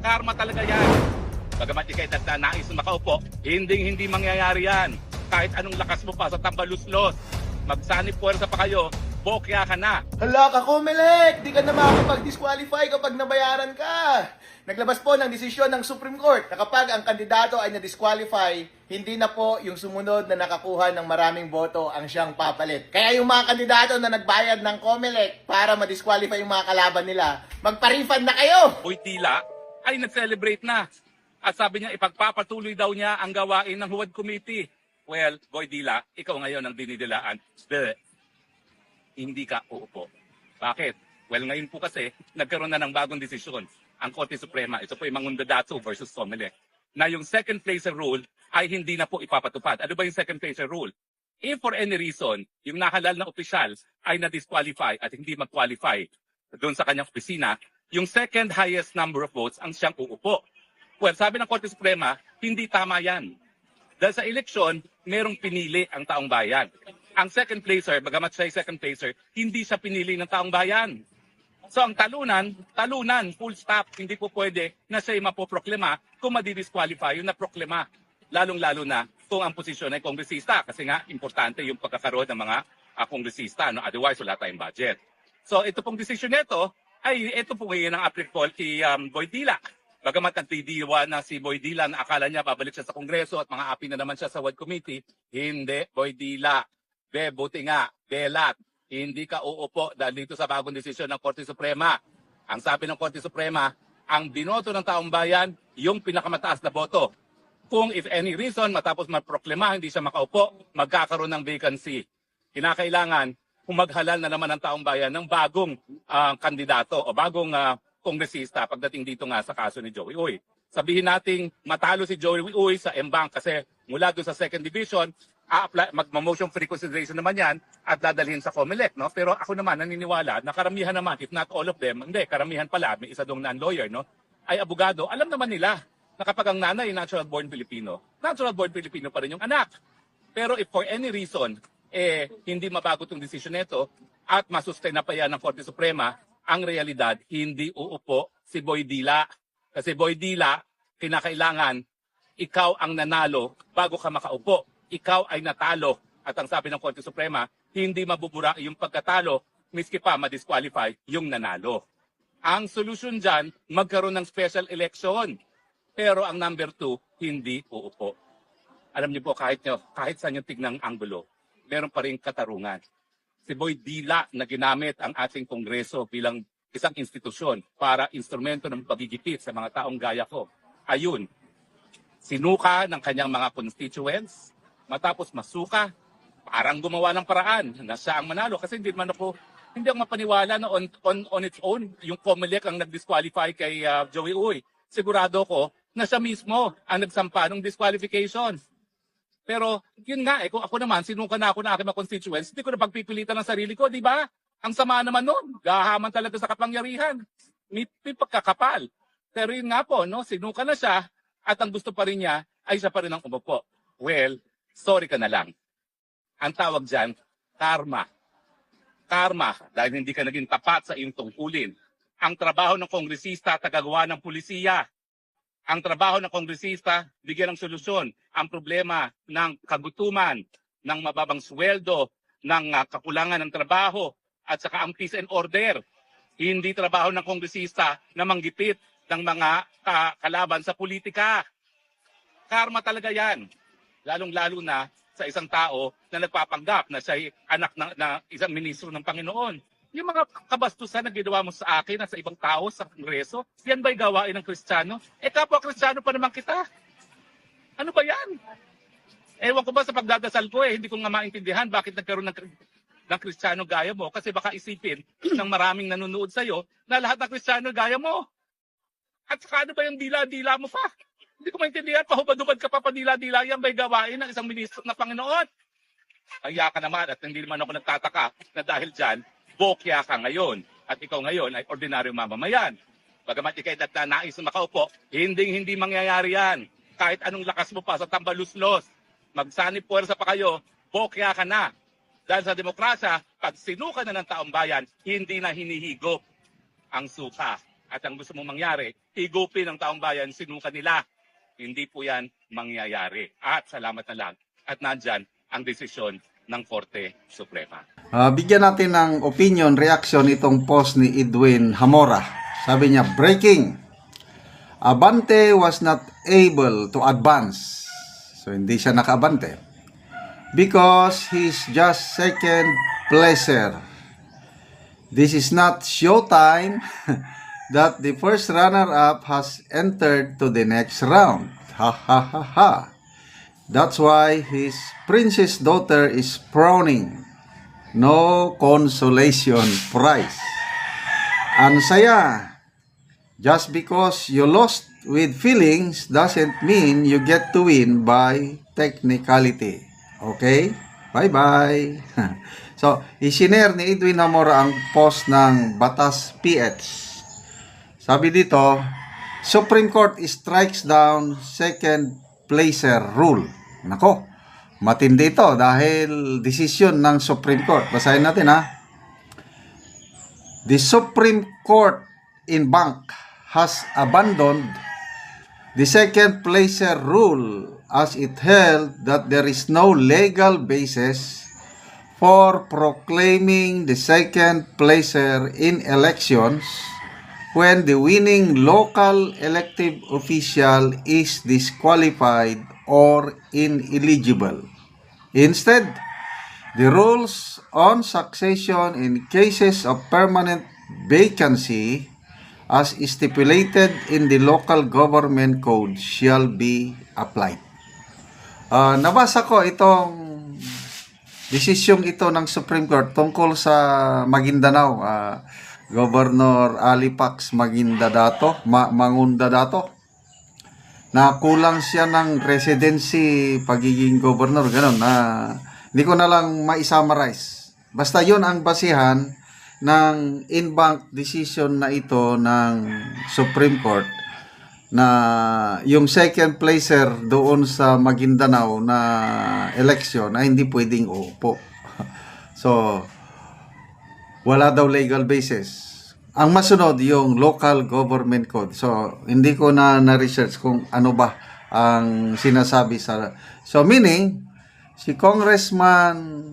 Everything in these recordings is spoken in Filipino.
Karma talaga yan. Bagamat ikay na nais na makaupo, hindi hindi mangyayari yan. Kahit anong lakas mo pa sa tambaluslos, magsanib puwersa pa kayo, bokya ka na. Hala ka, Comelec! Di ka na makakapag-disqualify kapag nabayaran ka. Naglabas po ng desisyon ng Supreme Court na kapag ang kandidato ay na-disqualify, hindi na po yung sumunod na nakakuha ng maraming boto ang siyang papalit. Kaya yung mga kandidato na nagbayad ng Comelec para ma-disqualify yung mga kalaban nila, magpa-refund na kayo! Boy Tila ay nag-celebrate na. At sabi niya, ipagpapatuloy daw niya ang gawain ng Huwad Committee. Well, Boy Dila, ikaw ngayon ang dinidilaan. Bleh. Hindi ka uupo. Bakit? Well, ngayon po kasi, nagkaroon na ng bagong desisyon. Ang Korte Suprema, ito po yung Mangundadatsu versus Comelec, na yung second placer rule ay hindi na po ipapatupad. Ano ba yung second placer rule? If for any reason, yung nahalal na opisyal ay na-disqualify at hindi mag-qualify doon sa kanyang opisina, yung second highest number of votes ang siyang uupo. Well, sabi ng Korte Suprema, hindi tama yan. Dahil sa eleksyon, merong pinili ang taong bayan. Ang second placer, bagamat siya second placer, hindi siya pinili ng taong bayan. So ang talunan, talunan, full stop. Hindi po pwede na siya ay mapoproklema kung madidisqualify yung naproklema. Lalong-lalo na kung ang posisyon ay kongresista. Kasi nga, importante yung pagkakaroon ng mga ah, kongresista. No? Otherwise, wala tayong budget. So ito pong decision nito, ay ito po ngayon ang applicable kay um, Boy Dila. Bagamat nagdidiwa na si Boy Dila na akala niya babalik siya sa Kongreso at mga api na naman siya sa WAD Committee, hindi, Boy Dila. Be, buti nga, belat. Hindi ka uupo dahil dito sa bagong desisyon ng Korte Suprema. Ang sabi ng Korte Suprema, ang binoto ng taong bayan, yung pinakamataas na boto. Kung if any reason, matapos maproklema, hindi siya makaupo, magkakaroon ng vacancy. Kinakailangan, humaghalal na naman ang taong bayan ng bagong ah, kandidato o bagong ah, kongresista pagdating dito nga sa kaso ni Joey Uy. Sabihin nating matalo si Joey Uy sa M-Bank kasi mula doon sa second division, a-apply, mag-motion for reconsideration naman yan at dadalhin sa COMELEC. No? Pero ako naman naniniwala na karamihan naman, if not all of them, hindi, karamihan pala, may isa dong non-lawyer, no? ay abogado, alam naman nila na kapag ang nanay natural born Filipino, natural born Filipino pa rin yung anak. Pero if for any reason, eh, hindi mabago itong desisyon nito at masustain na pa yan ng Korte Suprema, ang realidad, hindi uupo si Boy Dila. Kasi Boy Dila, kinakailangan, ikaw ang nanalo bago ka makaupo. Ikaw ay natalo. At ang sabi ng Korte Suprema, hindi mabubura yung pagkatalo, miski pa ma-disqualify yung nanalo. Ang solusyon dyan, magkaroon ng special election. Pero ang number two, hindi uupo. Alam niyo po, kahit, nyo, kahit saan yung tignang anggulo, meron pa rin katarungan. Si Boy Dila na ginamit ang ating kongreso bilang isang institusyon para instrumento ng pagigipit sa mga taong gaya ko. Ayun, sinuka ng kanyang mga constituents, matapos masuka, parang gumawa ng paraan na siya ang manalo kasi hindi man ako hindi ako mapaniwala na on, on, on its own yung Comelec ang nag-disqualify kay uh, Joey Uy. Sigurado ko na siya mismo ang nagsampa ng disqualification. Pero yun nga eh, kung ako naman, sinuka na ako na aking mga constituents, hindi ko na pagpipilitan ng sarili ko, di ba? Ang sama naman nun, gahaman talaga sa kapangyarihan. May, may pagkakapal. Pero yun nga po, no, sinuka na siya at ang gusto pa rin niya ay siya pa rin ang umupo. Well, sorry ka na lang. Ang tawag dyan, karma. Karma, dahil hindi ka naging tapat sa iyong tungkulin. Ang trabaho ng kongresista, tagagawa ng pulisiya. Ang trabaho ng kongresista, bigyan ng solusyon ang problema ng kagutuman, ng mababang sweldo, ng ah, kakulangan ng trabaho, at saka ang peace and order. Hindi trabaho ng kongresista na manggipit ng mga ka- kalaban sa politika. Karma talaga yan. Lalong-lalo na sa isang tao na nagpapanggap na siya anak ng na isang ministro ng Panginoon. Yung mga kabastusan na ginawa mo sa akin at sa ibang tao sa Kongreso, yan ba'y gawain ng Kristiyano? Eh kapwa Kristiyano pa naman kita. Ano ba yan? Ewan ko ba sa pagdadasal ko eh, hindi ko nga maintindihan bakit nagkaroon ng, ng Kristiyano gaya mo. Kasi baka isipin ng maraming nanonood sa'yo na lahat ng Kristiyano gaya mo. At saka ano ba yung dila-dila mo pa? Hindi ko maintindihan, pahubad-hubad ka pa padila-dila yan ba'y gawain ng isang ministro ng Panginoon? Kaya ka naman at hindi naman ako nagtataka na dahil dyan, bokya ka ngayon. At ikaw ngayon ay ordinaryong mamamayan. Bagamat ikay na nais na makaupo, hindi hindi mangyayari yan. Kahit anong lakas mo pa sa tambaluslos, magsanib puwersa pa kayo, bokya ka na. Dahil sa demokrasya, pag sinuka na ng taong bayan, hindi na hinihigop ang suka. at ang gusto mong mangyari, igupin ng taong bayan, sinuka nila. Hindi po yan mangyayari. At salamat na lang. At nandyan ang desisyon ng Korte Suprema. Ah, bigyan natin ng opinion, reaction itong post ni Edwin Hamora. Sabi niya, breaking. Abante was not able to advance. So, hindi siya nakaabante. Because he's just second placer. This is not showtime that the first runner-up has entered to the next round. Ha ha ha ha. That's why his princess daughter is frowning. No consolation prize. Ang saya. Just because you lost with feelings doesn't mean you get to win by technicality. Okay? Bye-bye. so, isinare ni Edwin Namora ang post ng Batas PH. Sabi dito, Supreme Court strikes down second placer rule. Nako, matindi ito dahil desisyon ng Supreme Court. Basahin natin ha. The Supreme Court in Bank has abandoned the second placer rule as it held that there is no legal basis for proclaiming the second placer in elections when the winning local elective official is disqualified or ineligible. Instead, the rules on succession in cases of permanent vacancy as stipulated in the local government code shall be applied. Ah, nabasa ko itong desisyong ito ng Supreme Court tungkol sa Maguindanao. ah, Governor Alipax Magindadato, Ma- Mangundadato. Na kulang siya ng residency pagiging governor, ganun. Na hindi ko na lang ma-summarize. Basta yun ang basihan ng in-bank decision na ito ng Supreme Court na yung second placer doon sa Maguindanao na election ay hindi pwedeng uupo. So, wala daw legal basis. Ang masunod yung local government code. So, hindi ko na na-research kung ano ba ang sinasabi sa... So, meaning, si Congressman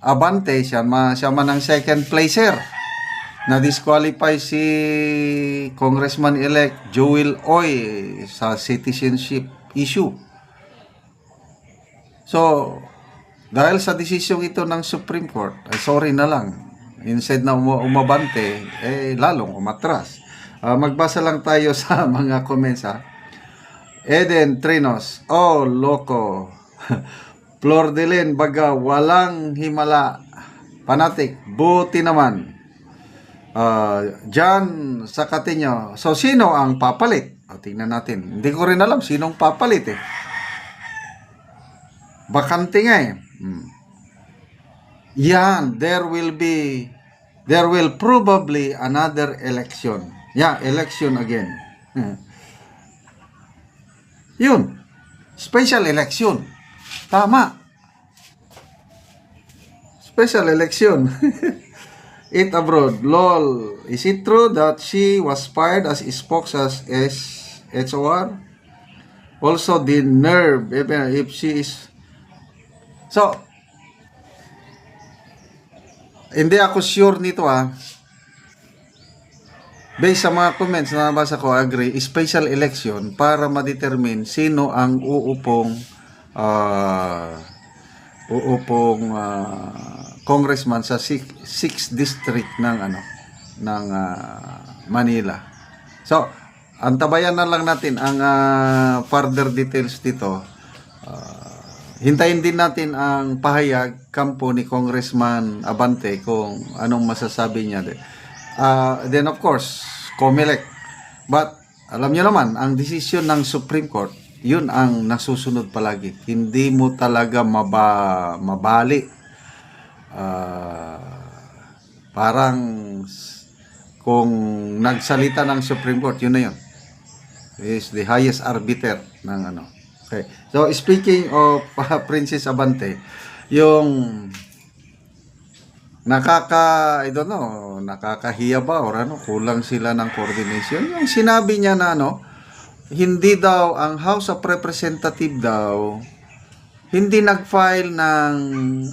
Abante, siya, ma, siya man ang second placer. Na-disqualify si Congressman-elect Joel Oy sa citizenship issue. So, dahil sa desisyon ito ng Supreme Court, ay sorry na lang. Instead na um- umabante, eh lalong umatras. Ah, magbasa lang tayo sa mga comments ha. Eden Trinos, oh loko. Flor de Len, baga walang himala. Panatik, buti naman. Ah, John Sakatinyo, so sino ang papalit? O, tingnan natin. Hindi ko rin alam sinong papalit eh. Bakante nga eh. Hmm. Yan, there will be, there will probably another election. Yeah, election again. Yun. Special election. Tama. Special election. It abroad. Lol. Is it true that she was fired as spokesas as HOR? Also, the nerve, if, if she is... So, hindi ako sure nito ah. Based sa mga comments na nabasa ko, agree, special election para ma-determine sino ang uupong ah, uupong ah, congressman sa 6 district ng ano ng ah, Manila. So, antabayan na lang natin ang ah, further details dito. Ah, hintayin din natin ang pahayag kampo ni Congressman Abante kung anong masasabi niya. Ah, then of course, COMELEC. But alam niyo naman, ang desisyon ng Supreme Court, yun ang nasusunod palagi. Hindi mo talaga maba, mabali. Ah, parang kung nagsalita ng Supreme Court, yun na yun. Is the highest arbiter ng ano. Okay. So speaking of uh, Princess Abante, yung nakaka, I don't know, nakakahiya ba or ano, kulang sila ng coordination. Yung sinabi niya na ano, hindi daw, ang House of Representative daw, hindi nag-file ng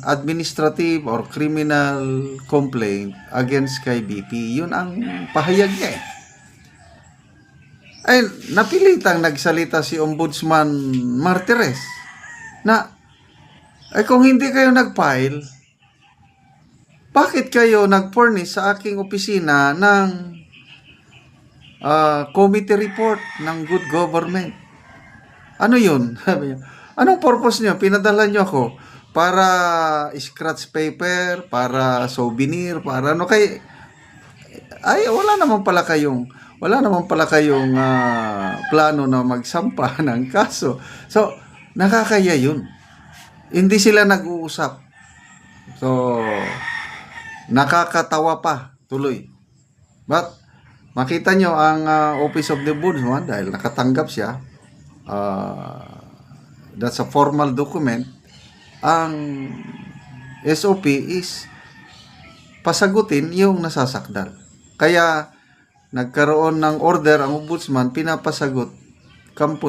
administrative or criminal complaint against kay BP. Yun ang pahayag niya eh. Ay, napilitang nagsalita si Ombudsman Martires na ay kung hindi kayo nag-file, bakit kayo nag-furnish sa aking opisina ng ah, committee report ng good government? Ano yun? Anong purpose niyo? Pinadala niyo ako para scratch paper, para souvenir, para ano kay ay wala naman pala kayong wala naman pala kayong ah, plano na magsampa ng kaso. So, nakakaya yun. Hindi sila nag-uusap. So, nakakatawa pa tuloy. But, makita nyo ang ah, Office of the Ombudsman dahil nakatanggap siya. ah, that's a formal document. Ang SOP is pasagutin yung nasasakdal. Kaya nagkaroon ng order ang ombudsman pinapasagot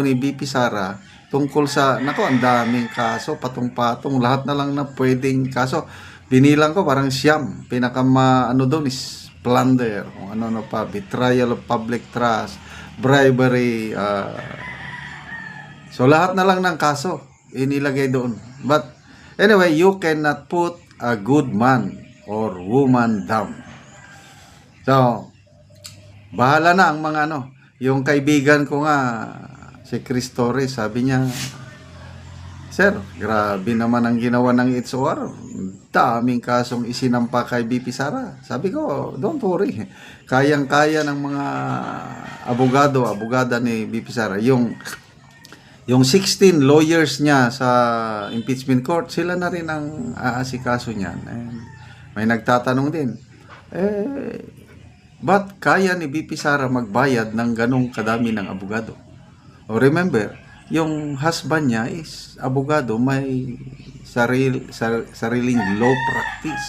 ni BP Sara tungkol sa nako ang daming kaso patong-patong lahat na lang na pwedeng kaso binilang ko parang siyam pinakama ano doon is plunder kung ano ano pa betrayal of public trust bribery ah, So lahat na lang ng kaso inilagay doon. But anyway, you cannot put a good man or woman down. So bahala na ang mga ano, yung kaibigan ko nga si Chris Torres, sabi niya Sir, grabe naman ang ginawa ng HOR. Daming kasong isinampa kay BP Sara. Sabi ko, don't worry. Kayang-kaya ng mga abogado, abogada ni BP Sara. Yung yung 16 lawyers niya sa impeachment court, sila na rin ang aasikaso niyan. May nagtatanong din, eh, ba't kaya ni BP Sara magbayad ng ganong kadami ng abogado? O remember, yung husband niya is abogado, may saril, sar, sariling law practice.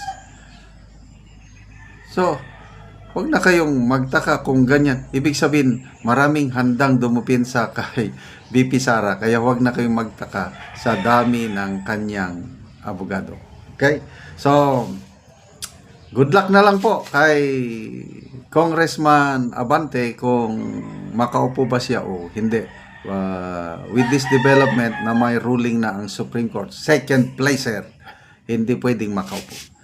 So, Huwag na kayong magtaka kung ganyan. Ibig sabihin, maraming handang dumupinsa kay BP Sara. Kaya huwag na kayong magtaka sa dami ng kanyang abogado. Okay? So, good luck na lang po kay Congressman Abante kung makaupo ba siya o hindi. Uh, with this development na may ruling na ang Supreme Court, second placer, hindi pwedeng makaupo.